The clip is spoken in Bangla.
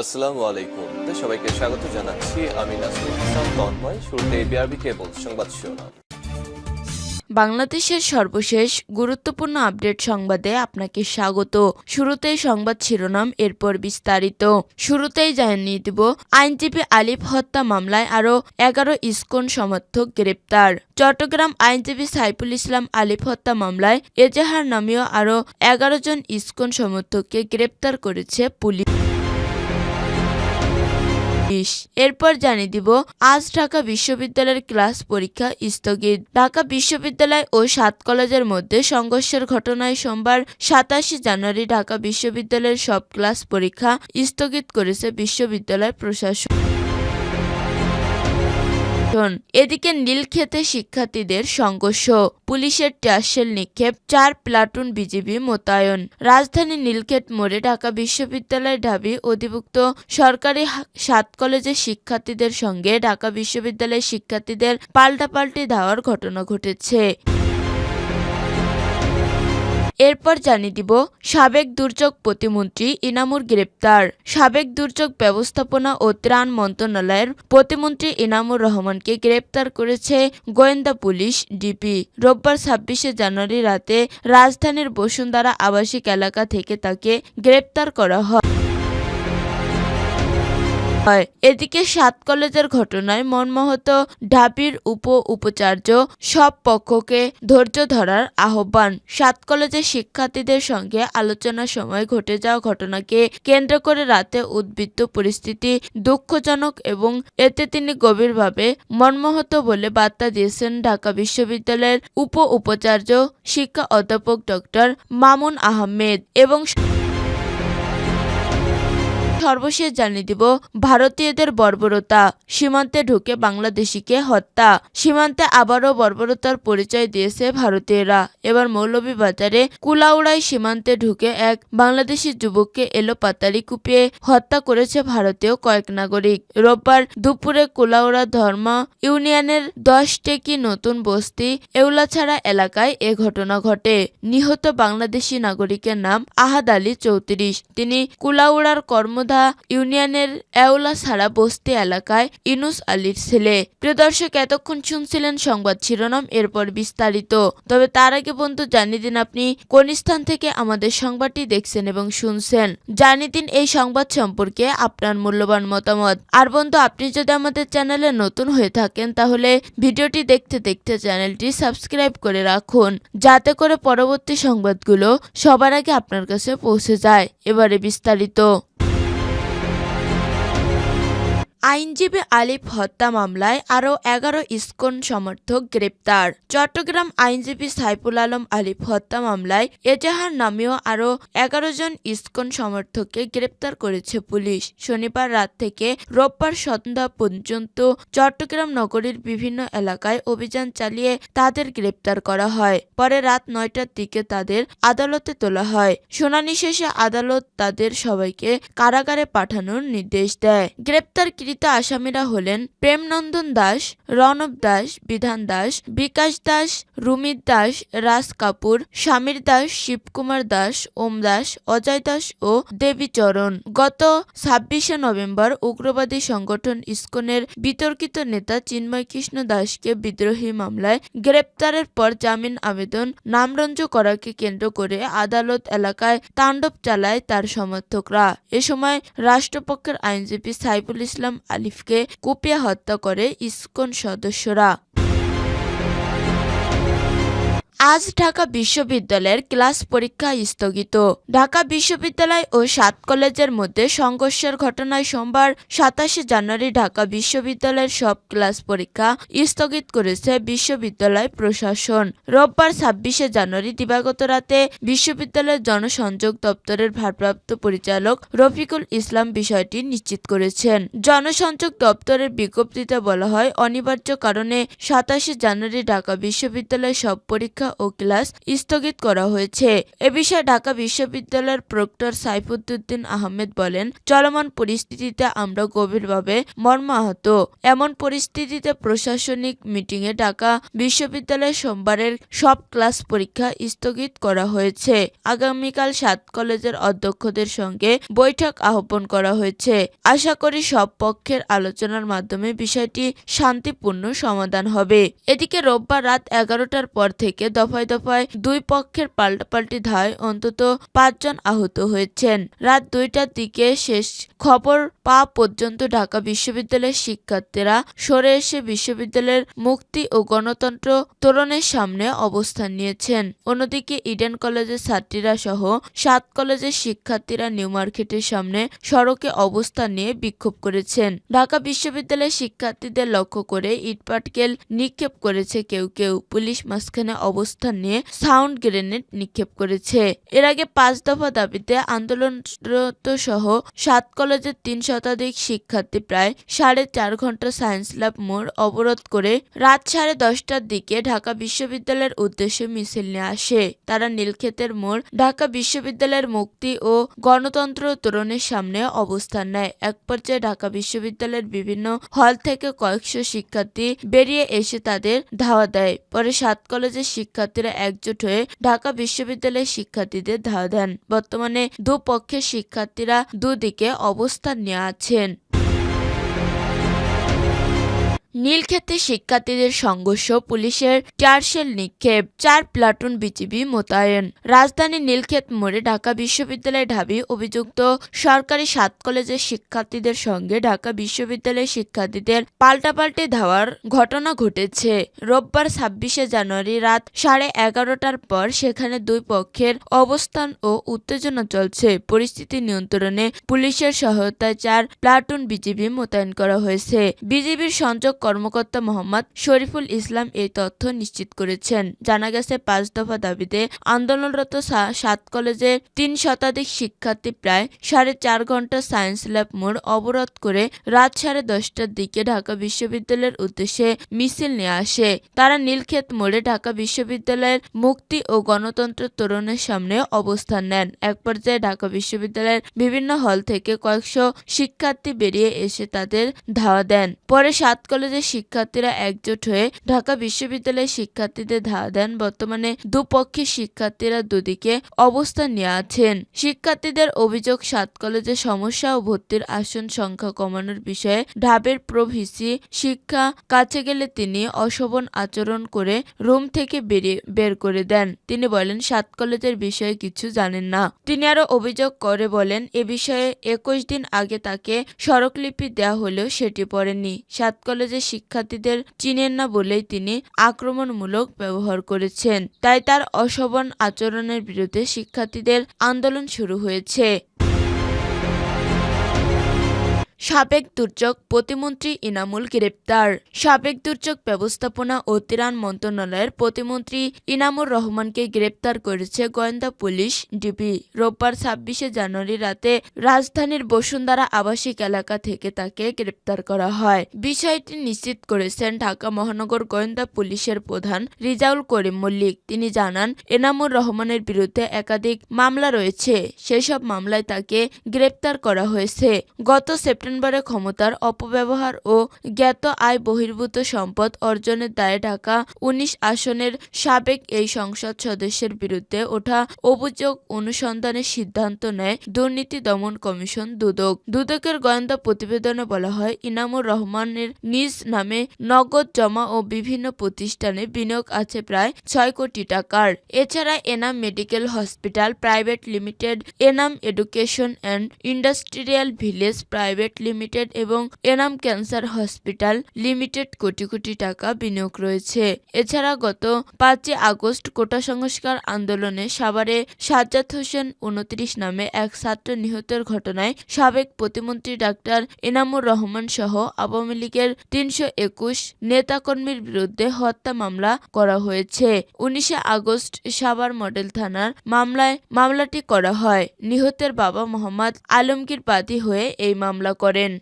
আসসালামু আলাইকুম। সবাইকে স্বাগত জানাচ্ছি। আমি নাসরুল ইসলাম, তন্ময়। শুরুতে বিআরবি কেবল সংবাদ শিরোনাম। বাংলাদেশের সর্বশেষ গুরুত্বপূর্ণ আপডেট সংবাদে আপনাকে স্বাগত। শুরুতেই সংবাদ শিরোনাম, এরপর বিস্তারিত। শুরুতেই জানিয়ে দিব, আইনজীবী আলিফ হত্যা মামলায় আরও এগারো ইসকন সমর্থক গ্রেপ্তার। চট্টগ্রাম আইনজীবী সাইফুল ইসলাম আলিফ হত্যা মামলায় এজাহার নামীয় আরও এগারো জন ইসকন সমর্থককে গ্রেপ্তার করেছে পুলিশ। পুলিশ। এরপর জানিয়ে দিব, আজ ঢাকা বিশ্ববিদ্যালয়ের ক্লাস পরীক্ষা স্থগিত ঢাকা বিশ্ববিদ্যালয় ও সাত কলেজের মধ্যে সংঘর্ষের ঘটনায় সোমবার সাতাশে জানুয়ারি ঢাকা বিশ্ববিদ্যালয়ের সব ক্লাস পরীক্ষা স্থগিত করেছে বিশ্ববিদ্যালয় প্রশাসন এদিকে নীলক্ষেতে শিক্ষার্থীদের সংঘর্ষ, পুলিশের টার্সেল নিক্ষেপ, চার প্লাটুন বিজিবি মোতায়েন। রাজধানী নীলক্ষেত মোড়ে ঢাকা বিশ্ববিদ্যালয় ঢাবি অধিভুক্ত সরকারি সাত কলেজের শিক্ষার্থীদের সঙ্গে ঢাকা বিশ্ববিদ্যালয়ের শিক্ষার্থীদের পাল্টাপাল্টি ধাওয়ার ঘটনা ঘটেছে। এরপর জানিয়ে দিব, সাবেক দুর্যোগ প্রতিমন্ত্রী ইনামুর গ্রেপ্তার। সাবেক দুর্যোগ ব্যবস্থাপনা ও ত্রাণ মন্ত্রণালয়ের প্রতিমন্ত্রী ইনামুর রহমানকে গ্রেপ্তার করেছে গোয়েন্দা পুলিশ, ডিপি। রোববার ছাব্বিশে জানুয়ারি রাতে রাজধানীর বসুন্ধরা আবাসিক এলাকা থেকে তাকে গ্রেপ্তার করা হয়। হয়। এদিকে সাত কলেজের ঘটনায় মনমোহত ঢাবির উপ উপাচার্য সব পক্ষকে ধৈর্য ধরার আহ্বান। সাত কলেজের শিক্ষার্থীদের সঙ্গে আলোচনার সময় ঘটে যাওয়া ঘটনাকে কেন্দ্র করে রাতে উদ্বৃত্ত পরিস্থিতি দুঃখজনক এবং এতে তিনি গভীরভাবে মর্মাহত বলে বার্তা দিয়েছেন ঢাকা বিশ্ববিদ্যালয়ের উপ উপাচার্য শিক্ষা অধ্যাপক ডক্টর মামুন আহমেদ এবং সর্বশেষ জানিয়ে দিব, ভারতীয়দের বর্বরতা। সীমান্তে ঢুকে বাংলাদেশিকে হত্যা। সীমান্তে আবারও বর্বরতার পরিচয় দিয়েছে ভারতীয়রা। এবার মৌলভীবাজারে কুলাউড়াই সীমান্তে ঢুকে এক বাংলাদেশি যুবককে এলো পাতালি কুপিয়ে হত্যা করেছে ভারতীয় কয়েক নাগরিক। রোববার দুপুরে কুলাউড়া ধর্ম ইউনিয়নের দশ টেকি নতুন বস্তি এউলাছাড়া এলাকায় এ ঘটনা ঘটে। নিহত বাংলাদেশি নাগরিকের নাম আহাদ আলী চৌত্রিশ। তিনি কুলাউড়ার কর্মধা ইউনিয়নের এওলাছাড়া বস্তি এলাকায় ইনুস আলীর ছেলে। প্রিয় দর্শক, এতক্ষণ শুনছিলেন সংবাদ শিরোনাম, এরপর বিস্তারিত। তবে তার আগে বন্ধু, জানিয়ে দিন আপনি কোন স্থান থেকে আমাদের সংবাদটি দেখছেন এবং শুনছেন। জানিয়ে দিন এই সংবাদ সম্পর্কে আপনার মূল্যবান মতামত। আর বন্ধু, আপনি যদি আমাদের চ্যানেলে নতুন হয়ে থাকেন, তাহলে ভিডিওটি দেখতে দেখতে চ্যানেলটি সাবস্ক্রাইব করে রাখুন, যাতে করে পরবর্তী সংবাদগুলো সবার আগে আপনার কাছে পৌঁছে যায়। এবারে বিস্তারিত। আইনজীবী আলিফ হত্যা মামলায় আরও এগারো ইসকন সমর্থক গ্রেপ্তার। চট্টগ্রাম আইনজীবী সাইফুল আলম আলিফ হত্যা মামলায় এজাহার নামেও আরও এগারো জন ইসকন সমর্থককে গ্রেপ্তার করেছে পুলিশ। শনিবার রাত থেকে রোববার সন্ধ্যা পর্যন্ত চট্টগ্রাম নগরীর বিভিন্ন এলাকায় অভিযান চালিয়ে তাদের গ্রেপ্তার করা হয়। পরে রাত নয়টার দিকে তাদের আদালতে তোলা হয়। শুনানি শেষে আদালত তাদের সবাইকে কারাগারে পাঠানোর নির্দেশ দেয়। গ্রেপ্তারকৃত আসামিরা হলেন প্রেমনন্দন দাস, রণব দাস, বিধান দাস, বিকাশ দাস, রুমিত দাস, রাজ কাপুর সমীর দাস, শিবকুমার দাস, ওম দাস, অজয় দাস ও দেবীচরণ গত ছাব্বিশে নভেম্বর উগ্রবাদী সংগঠন ইসকনের বিতর্কিত নেতা চিন্ময় কৃষ্ণ দাসকে বিদ্রোহী মামলায় গ্রেপ্তারের পর জামিন আবেদন নামরঞ্জ করাকে কেন্দ্র করে আদালত এলাকায় তাণ্ডব চালায় তার সমর্থকরা। এ সময় রাষ্ট্রপক্ষের আইনজীবী সাইফুল ইসলাম আলিফকে কুপিয়ে হত্যা করে ইস্কন সদস্যরা। আজ ঢাকা বিশ্ববিদ্যালয়ের ক্লাস পরীক্ষা স্থগিত। ঢাকা বিশ্ববিদ্যালয় ও সাত কলেজের মধ্যে সংঘর্ষের ঘটনায় সোমবার সাতাশে জানুয়ারি ঢাকা বিশ্ববিদ্যালয়ের সব ক্লাস পরীক্ষা স্থগিত করেছে বিশ্ববিদ্যালয় প্রশাসন। রোববার ছাব্বিশে জানুয়ারি দিবাগত রাতে বিশ্ববিদ্যালয়ের জনসংযোগ দপ্তরের ভারপ্রাপ্ত পরিচালক রফিকুল ইসলাম বিষয়টি নিশ্চিত করেছেন। জনসংযোগ দপ্তরের বিজ্ঞপ্তিতে বলা হয়, অনিবার্য কারণে সাতাশে জানুয়ারি ঢাকা বিশ্ববিদ্যালয়ের সব পরীক্ষা ও ক্লাস স্থগিত করা হয়েছে। এ বিষয়ে ঢাকা বিশ্ববিদ্যালয়ের প্রক্টর সাইফুদ্দিন আহমেদ বলেন, চলমান পরিস্থিতিতে আমরা গভীরভাবে মর্মাহত। এমন পরিস্থিতিতে প্রশাসনিক মিটিংয়ে ঢাকা বিশ্ববিদ্যালয়ের সোমবারের সব ক্লাস পরীক্ষা স্থগিত করা হয়েছে। আগামীকাল সাত কলেজের অধ্যক্ষদের সঙ্গে বৈঠক আহ্বান করা হয়েছে। আশা করি সব পক্ষের আলোচনার মাধ্যমে বিষয়টি শান্তিপূর্ণ সমাধান হবে। এদিকে রোববার রাত এগারোটার পর থেকে দফায় দফায় দুই পক্ষের পাল্টাপাল্টি ধায় অন্তত পাঁচজন আহত হয়েছেন। রাত দুইটার দিকে শেষ খবর পাওয়া পর্যন্ত ঢাকা বিশ্ববিদ্যালয়ের শিক্ষার্থীরা সরে এসে বিশ্ববিদ্যালয়ের মুক্তি ও গণতন্ত্র তোরণের সামনে অবস্থান নিয়েছেন। অন্যদিকে ইডেন কলেজের ছাত্রীরা সহ সাত কলেজের শিক্ষার্থীরা নিউ মার্কেটের সামনে সড়কে অবস্থান নিয়ে বিক্ষোভ করেছেন। ঢাকা বিশ্ববিদ্যালয়ের শিক্ষার্থীদের লক্ষ্য করে ইটপাটকেল নিক্ষেপ করেছে কেউ কেউ। পুলিশ মাঝখানে অবস্থান নিয়ে সাউন্ড গ্রেনেড নিক্ষেপ করেছে। এর আগে পাঁচ দফা দাবিতে আন্দোলনরত সহ সাত কলেজের তিন শতাধিক শিক্ষার্থী প্রায় সাড়ে চার ঘণ্টা সায়েন্স ল্যাব মোড় অবরোধ করে রাত সাড়ে দশটার দিকে ঢাকা বিশ্ববিদ্যালয়ের উদ্দেশ্যে মিছিল নিয়ে আসে। তারা নীলক্ষেতের মোড়, ঢাকা বিশ্ববিদ্যালয়ের মুক্তি ও গণতন্ত্র তোরণের সামনে অবস্থান নেয়। এক পর্যায়ে ঢাকা বিশ্ববিদ্যালয়ের বিভিন্ন হল থেকে কয়েকশো শিক্ষার্থী বেরিয়ে এসে তাদের ধাওয়া দেয়। পরে সাত কলেজের শিক্ষার্থীরা একজোট হয়ে ঢাকা বিশ্ববিদ্যালয়ের শিক্ষার্থীদের ধাওয়া দেন। বর্তমানে দুপক্ষের শিক্ষার্থীরা দুদিকে অবস্থান নিয়ে আছেন নীলক্ষেতে শিক্ষার্থীদের সংঘর্ষ, পুলিশের চারশেল নিক্ষেপ, চার প্লাটুন বিজিবি মোতায়েন। রাজধানী নীলক্ষেত মোড়ে ঢাকা বিশ্ববিদ্যালয়ে ঢাবি অভিযুক্ত সরকারি সাত কলেজের শিক্ষার্থীদের সঙ্গে ঢাকা বিশ্ববিদ্যালয়ের শিক্ষার্থীদের পাল্টাপাল্টি ধাওয়ার ঘটনা ঘটেছে। রোববার ছাব্বিশে জানুয়ারি রাত সাড়ে এগারোটার পর সেখানে দুই পক্ষের অবস্থান ও উত্তেজনা চলছে। পরিস্থিতি নিয়ন্ত্রণে পুলিশের সহায়তায় চার প্লাটুন বিজিবি মোতায়েন করা হয়েছে। বিজিবির সংযোগ কর্মকর্তা মোহাম্মদ শরীফুল ইসলাম এই তথ্য নিশ্চিত করেছেন। জানা গেছে, পাঁচ দফা দাবিতে আন্দোলনরত সাত কলেজের তিন শতাধিক শিক্ষার্থী প্রায় সাড়ে চার ঘণ্টা সায়েন্স ল্যাব মোড় অবরোধ করে রাত সাড়ে দশটার দিকে ঢাকা বিশ্ববিদ্যালয়ের উদ্দেশ্যে মিছিল নিয়ে আসে। তারা নীলক্ষেত মোড়ে ঢাকা বিশ্ববিদ্যালয়ের মুক্তি ও গণতন্ত্র তোরণের সামনে অবস্থান নেন। এক পর্যায়ে ঢাকা বিশ্ববিদ্যালয়ের বিভিন্ন হল থেকে কয়েকশো শিক্ষার্থী বেরিয়ে এসে তাদের ধাওয়া দেন। পরে সাত কলেজের শিক্ষার্থীরা একজোট হয়ে ঢাকা বিশ্ববিদ্যালয়ের শিক্ষার্থীদের ধাওয়া দেন, বর্তমানে দুপক্ষের শিক্ষার্থীরা দুদিকে অবস্থান নিয়ে আছেন। শিক্ষার্থীদের অভিযোগ, সাত কলেজে সমস্যা ও ভর্তির আসন সংখ্যা কমানোর বিষয়ে ঢাবের প্রভিসি শিক্ষা কাছে গেলে তিনি অশোভন আচরণ করে রুম থেকে বের করে দেন। তিনি বলেন, সাত কলেজের বিষয়ে কিছু জানেন না। তিনি আরও অভিযোগ করে বলেন, এ বিষয়ে একুশ দিন আগে তাকে স্মারকলিপি দেওয়া হলেও সেটি পড়েনি সাত কলেজের শিক্ষার্থীদের চিনেন না বলেই তিনি আক্রমণমূলক ব্যবহার করেছেন। তাই তার অশোভন আচরণের বিরুদ্ধে শিক্ষার্থীদের আন্দোলন শুরু হয়েছে। সাবেক দুর্যোগ প্রতিমন্ত্রী ইনামুল গ্রেপ্তার। সাবেক দুর্যোগ ব্যবস্থাপনা ও ত্রাণ মন্ত্রণালয়ের প্রতিমন্ত্রী ইনামুর রহমানকে গ্রেপ্তার করেছে গোয়েন্দা পুলিশ ডিবি। রোববার ছাব্বিশে জানুয়ারি রাতে রাজধানীর বসুন্ধরা আবাসিক এলাকা থেকে তাকে গ্রেপ্তার করা হয়। বিষয়টি নিশ্চিত করেছেন ঢাকা মহানগর গোয়েন্দা পুলিশের প্রধান রিজাউল করিম মল্লিক। তিনি জানান এনামুর রহমানের বিরুদ্ধে একাধিক মামলা রয়েছে। সেসব মামলায় তাকে গ্রেপ্তার করা হয়েছে। গত সেপ্টেম্বরে ক্ষমতার অপব্যবহার ও জ্ঞাত আয় বহির্ভূত সম্পদ অর্জনের দায়ে ঢাকা উনিশ আসনের সাবেক এই সংসদ সদস্যের বিরুদ্ধে ওঠা অভিযোগ অনুসন্ধানের সিদ্ধান্ত নেয় দুর্নীতি দমন কমিশন দুদক। দুদকের গোয়েন্দা প্রতিবেদনে বলা হয়, ইনামুর রহমানের নিজ নামে নগদ জমা ও বিভিন্ন প্রতিষ্ঠানে বিনিয়োগ আছে প্রায় ছয় কোটি টাকার। এছাড়া Enam medical hospital, private limited, Enam education and industrial village, private limited এবং Enam cancer hospital limited crore crore টাকা বিনিয়োগ রয়েছে। এছাড়া গত পাঁচই আগস্ট কোটা সংস্কার আন্দোলনে সাভারে সাজ্জাদ হোসেন উনত্রিশ নামে এক ছাত্র নিহতের ঘটনায় সাবেক প্রতিমন্ত্রী ডাক্তার এনামুর রহমান সহ আওয়ামী লীগের তিনশো একুশ নেতাকর্মীর বিরুদ্ধে হত্যা মামলা করা হয়েছে। উনিশে আগস্ট সাভার মডেল থানার মামলায় মামলাটি করা হয়। নিহতের বাবা মোহাম্মদ আলমগীর বাদী হয়ে এই মামলা করেন